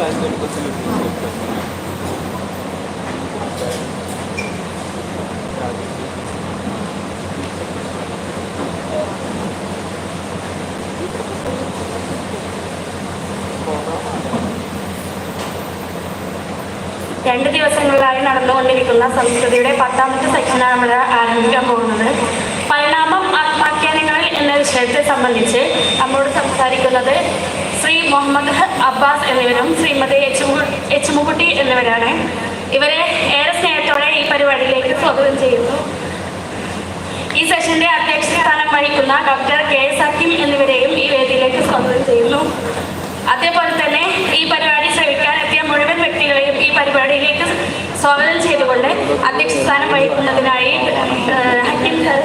രണ്ട് ദിവസങ്ങളിലായി നടന്നുകൊണ്ടിരിക്കുന്ന സംസ്കൃതിയുടെ പത്താമത്തെ സെക്ഷനാണ് നമ്മൾ ആരംഭിക്കാൻ പോകുന്നത്. പരിണാമം ആത്മാഖ്യാനങ്ങൾ എന്ന വിഷയത്തെ സംബന്ധിച്ച് നമ്മളോട് സംസാരിക്കുന്നത് ശ്രീ മുഹമ്മദ് അബ്ബാസ് എന്നിവരും ശ്രീമതി എച്ച് മു എച്ച് മുകുട്ടി എന്നിവരാണ്. ഇവരെ ഏറെ സ്നേഹത്തോടെ ഈ പരിപാടിയിലേക്ക് സ്വാഗതം ചെയ്യുന്നു. ഈ സെഷന്റെ അധ്യക്ഷ സ്ഥാനം വഹിക്കുന്ന ഡോക്ടർ കെ എസ് ഹക്കിം എന്നിവരെയും ഈ വേദിയിലേക്ക് സ്വാഗതം ചെയ്യുന്നു. അതേപോലെ തന്നെ ഈ പരിപാടി ശ്രമിക്കാൻ എത്തിയ മുഴുവൻ വ്യക്തികളെയും ഈ പരിപാടിയിലേക്ക് സ്വാഗതം ചെയ്തുകൊണ്ട് അധ്യക്ഷ സ്ഥാനം വഹിക്കുന്നതിനായി ഹക്കിം സാർ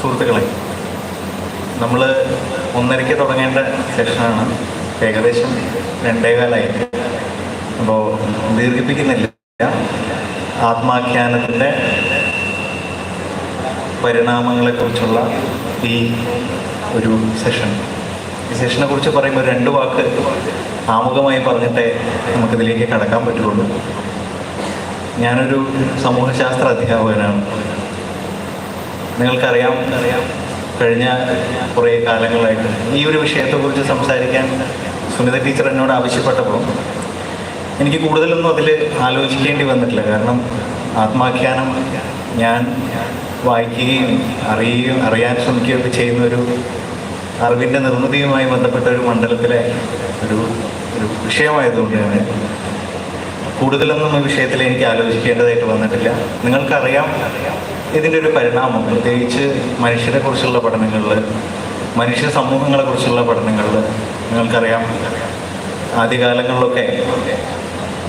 സുഹൃത്തുക്കളെ നമ്മൾ ഒന്നരയ്ക്ക് തുടങ്ങേണ്ട സെഷനാണ് ഏകദേശം രണ്ടേകാലായി അപ്പോൾ ദീർഘിപ്പിക്കുന്നില്ല. ആത്മാഖ്യാനത്തിന്റെ പരിണാമങ്ങളെക്കുറിച്ചുള്ള ഈ ഒരു സെഷൻ ഈ സെഷനെ കുറിച്ച് പറയുമ്പോൾ രണ്ട് വാക്ക് ആമുഖമായി പറഞ്ഞിട്ടേ നമുക്കിതിലേക്ക് കടക്കാൻ പറ്റുള്ളൂ. ഞാനൊരു സമൂഹശാസ്ത്ര അധ്യാപകനാണ്. നിങ്ങൾക്കറിയാം അറിയാം കഴിഞ്ഞ കുറേ കാലങ്ങളായിട്ട് ഈ ഒരു വിഷയത്തെക്കുറിച്ച് സംസാരിക്കാൻ സുനിത ടീച്ചർ എന്നോട് ആവശ്യപ്പെട്ടപ്പോൾ എനിക്ക് കൂടുതലൊന്നും അതിൽ ആലോചിക്കേണ്ടി വന്നിട്ടില്ല. കാരണം ആത്മാഖ്യാനം ഞാൻ വായിക്കുകയും അറിയുകയും അറിയാൻ ശ്രമിക്കുകയൊക്കെ ചെയ്യുന്ന ഒരു അറിവിന്റെ നിർമ്മിതിയുമായി ബന്ധപ്പെട്ട ഒരു മണ്ഡലത്തിലെ ഒരു ഒരു വിഷയമായതുകൊണ്ട് തന്നെ കൂടുതലൊന്നും ഈ വിഷയത്തിൽ എനിക്ക് ആലോചിക്കേണ്ടതായിട്ട് വന്നിട്ടില്ല. നിങ്ങൾക്കറിയാം ഇതിന്റെ ഒരു പരിണാമം. പ്രത്യേകിച്ച് മനുഷ്യരെ കുറിച്ചുള്ള പഠനങ്ങളിൽ മനുഷ്യ സമൂഹങ്ങളെ കുറിച്ചുള്ള പഠനങ്ങളിൽ നിങ്ങൾക്കറിയാം ആദ്യകാലങ്ങളിലൊക്കെ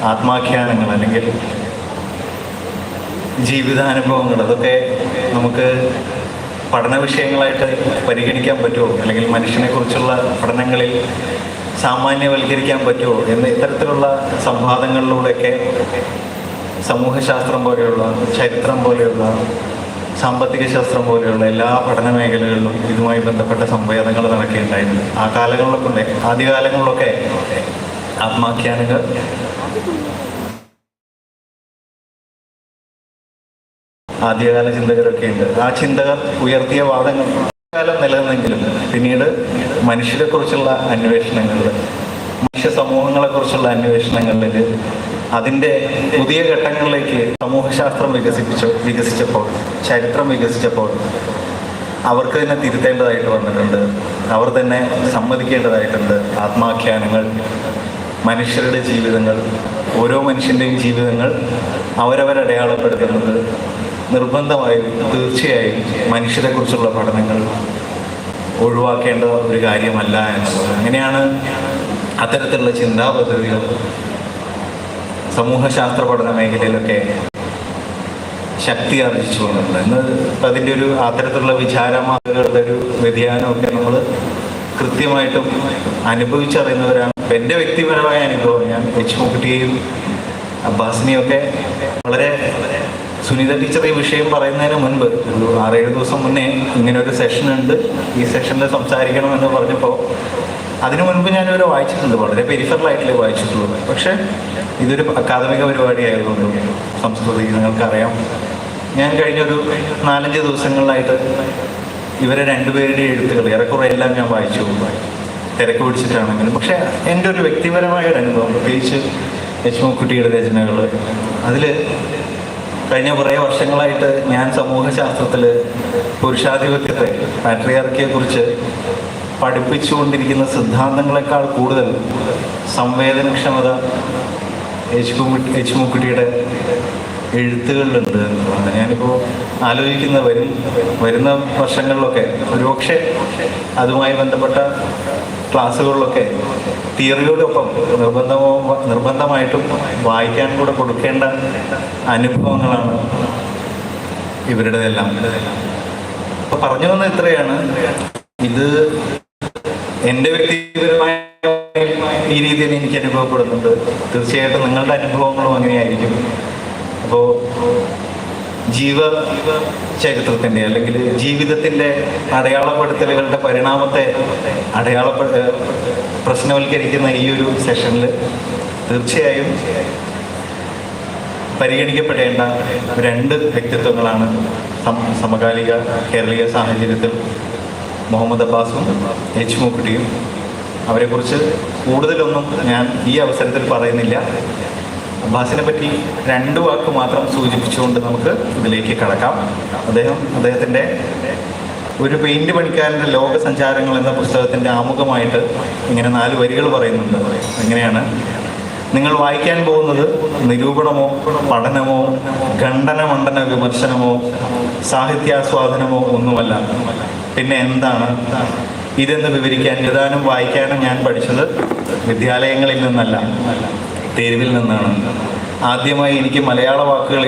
ആത്മാഖ്യാനങ്ങൾ അല്ലെങ്കിൽ ജീവിതാനുഭവങ്ങൾ അതൊക്കെ നമുക്ക് പഠന വിഷയങ്ങളായിട്ട് പരിഗണിക്കാൻ പറ്റുമോ? അല്ലെങ്കിൽ മനുഷ്യനെ കുറിച്ചുള്ള പഠനങ്ങളിൽ സാമാന്യവൽക്കരിക്കാൻ പറ്റുമോ? എന്ന് ഇത്തരത്തിലുള്ള സംവാദങ്ങളിലൂടെയൊക്കെ സമൂഹശാസ്ത്രം പോലെയുള്ള ചരിത്രം പോലെയുള്ള സാമ്പത്തിക ശാസ്ത്രം പോലെയുള്ള എല്ലാ പഠന മേഖലകളിലും ഇതുമായി ബന്ധപ്പെട്ട സംവേദങ്ങൾ നടക്കുകയുണ്ടായിരുന്നു ആ കാലങ്ങളിലൊക്കെ ആദ്യകാലങ്ങളിലൊക്കെ ആത്മാഖ്യാനങ്ങൾ ആദ്യകാല ചിന്തകരൊക്കെ ഉണ്ട്. ആ ചിന്തകർ ഉയർത്തിയ വാദങ്ങൾ കാലം നിലനിന്നെങ്കിലും പിന്നീട് മനുഷ്യരെ കുറിച്ചുള്ള അന്വേഷണങ്ങളിൽ മനുഷ്യ സമൂഹങ്ങളെ കുറിച്ചുള്ള അന്വേഷണങ്ങളിൽ അതിന്റെ പുതിയ ഘട്ടങ്ങളിലേക്ക് സമൂഹശാസ്ത്രം വികസിപ്പിച്ചു വികസിച്ചപ്പോൾ ചരിത്രം വികസിച്ചപ്പോൾ അവർക്ക് തന്നെ തിരുത്തേണ്ടതായിട്ട് വന്നിട്ടുണ്ട്. അവർ തന്നെ സമ്മതിക്കേണ്ടതായിട്ടുണ്ട്. ആത്മാഖ്യാനങ്ങൾ മനുഷ്യരുടെ ജീവിതങ്ങൾ ഓരോ മനുഷ്യന്റെയും ജീവിതങ്ങൾ അവരവരടയാളപ്പെടുത്തുന്നത് നിർബന്ധമായും തീർച്ചയായും മനുഷ്യരെക്കുറിച്ചുള്ള പഠനങ്ങൾ ഒഴിവാക്കേണ്ട ഒരു കാര്യമല്ല എന്നുള്ളത്. അങ്ങനെയാണ് അത്തരത്തിലുള്ള ചിന്താ പദ്ധതികൾ സമൂഹശാസ്ത്ര പഠന മേഖലയിലൊക്കെ ശക്തി ആർജിച്ചു വന്നിട്ടുണ്ട് ഇന്ന് അതിന്റെ ഒരു അത്തരത്തിലുള്ള വിചാരമാതകളുടെ ഒരു വ്യതിയാനമൊക്കെ നമ്മൾ കൃത്യമായിട്ടും അനുഭവിച്ചറിയുന്നവരാണ്. എന്റെ വ്യക്തിപരമായ അനുഭവം ഞാൻ എച്ച് മുക്കുട്ടിയെയും അബ്ബാസിനെയും ഒക്കെ വളരെ സുനിത ടീച്ചർ ഈ വിഷയം പറയുന്നതിന് മുൻപ് ഒരു ആറേഴ് ദിവസം മുന്നേ ഇങ്ങനെ ഒരു സെഷൻ ഉണ്ട് ഈ സെഷനിൽ സംസാരിക്കണമെന്ന് പറഞ്ഞപ്പോൾ അതിനു മുൻപ് ഞാനിവരെ വായിച്ചിട്ടുണ്ട്. വളരെ പെരിഫറലായിട്ടേ വായിച്ചിട്ടുള്ളത്. പക്ഷെ ഇതൊരു അക്കാദമിക പരിപാടി ആയതുകൊണ്ട് സംസ്കൃതി നിങ്ങൾക്കറിയാം ഞാൻ കഴിഞ്ഞൊരു നാലഞ്ച് ദിവസങ്ങളിലായിട്ട് ഇവരെ രണ്ടുപേരുടെ എഴുത്തുകൾ ഏറെക്കുറെ എല്ലാം ഞാൻ വായിച്ചു. തിരക്ക് പിടിച്ചിട്ടാണെങ്കിലും. പക്ഷെ എന്റെ ഒരു വ്യക്തിപരമായ ഒരു അനുഭവം പ്രത്യേകിച്ച് എച്ച് മുക്കുട്ടിയുടെ രചനകൾ അതിൽ കഴിഞ്ഞ കുറേ വർഷങ്ങളായിട്ട് ഞാൻ സമൂഹശാസ്ത്രത്തിൽ പുരുഷാധിപത്യത്തെ പാട്രിയാർക്കിയെ കുറിച്ച് പഠിപ്പിച്ചുകൊണ്ടിരിക്കുന്ന സിദ്ധാന്തങ്ങളെക്കാൾ കൂടുതൽ സംവേദനക്ഷമത എച്ച് യേശുമുക്കുട്ടിയുടെ എഴുത്തുകളിലുണ്ട്. ഞാനിപ്പോൾ ആലോചിക്കുന്ന വരും വരുന്ന വർഷങ്ങളിലൊക്കെ ഒരുപക്ഷെ അതുമായി ബന്ധപ്പെട്ട ക്ലാസ്സുകളിലൊക്കെ തിയറിയോടൊപ്പം നിർബന്ധമോ നിർബന്ധമായിട്ടും വായിക്കാൻ കൂടെ കൊടുക്കേണ്ട അനുഭവങ്ങളാണ് ഇവരുടേതെല്ലാം. അപ്പോൾ പറഞ്ഞു വന്ന ഇത്രയാണ്. ഇത് എന്റെ വ്യക്തിപരമായ ഈ രീതിയിൽ എനിക്ക് അനുഭവപ്പെടുന്നുണ്ട്. തീർച്ചയായിട്ടും നിങ്ങളുടെ അനുഭവങ്ങളും അങ്ങനെയായിരിക്കും. അപ്പോൾ ജീവ ചരിത്രത്തിന്റെ അല്ലെങ്കിൽ ജീവിതത്തിന്റെ അടയാളപ്പെടുത്തലുകളുടെ പരിണാമത്തെ അടയാളപ്പെട്ട് പ്രശ്നവൽക്കരിക്കുന്ന ഈ ഒരു സെഷനിൽ തീർച്ചയായും പരിഗണിക്കപ്പെടേണ്ട രണ്ട് വ്യക്തിത്വങ്ങളാണ് സമകാലിക കേരളീയ സാഹചര്യത്തിൽ മുഹമ്മദ് അബ്ബാസും എച്ച് മൂക്കുട്ടിയും. അവരെക്കുറിച്ച് കൂടുതലൊന്നും ഞാൻ ഈ അവസരത്തിൽ പറയുന്നില്ല. അബ്ബാസിനെ പറ്റി രണ്ട് വാക്ക് മാത്രം സൂചിപ്പിച്ചുകൊണ്ട് നമുക്ക് ഇതിലേക്ക് കടക്കാം. അദ്ദേഹം അദ്ദേഹത്തിന്റെ ഒരു പെയിന്റ് പണിക്കാരന്റെ ലോകസഞ്ചാരങ്ങൾ എന്ന പുസ്തകത്തിന്റെ ആമുഖമായിട്ട് ഇങ്ങനെ നാല് വരികൾ പറയുന്നുണ്ട്. എങ്ങനെയാണ്? നിങ്ങൾ വായിക്കാൻ പോകുന്നത് നിരൂപണമോ പഠനമോ ഖണ്ഡന മണ്ഡന വിമർശനമോ സാഹിത്യാസ്വാദനമോ ഒന്നുമല്ല. പിന്നെ എന്താണ്? ഇതെന്ന് വിവരിക്കാൻ എഴുതാനും വായിക്കാനും ഞാൻ പഠിച്ചത് വിദ്യാലയങ്ങളിൽ നിന്നല്ല. തെരുവിൽ നിന്നാണ്. ആദ്യമായി എനിക്ക് മലയാള വാക്കുകൾ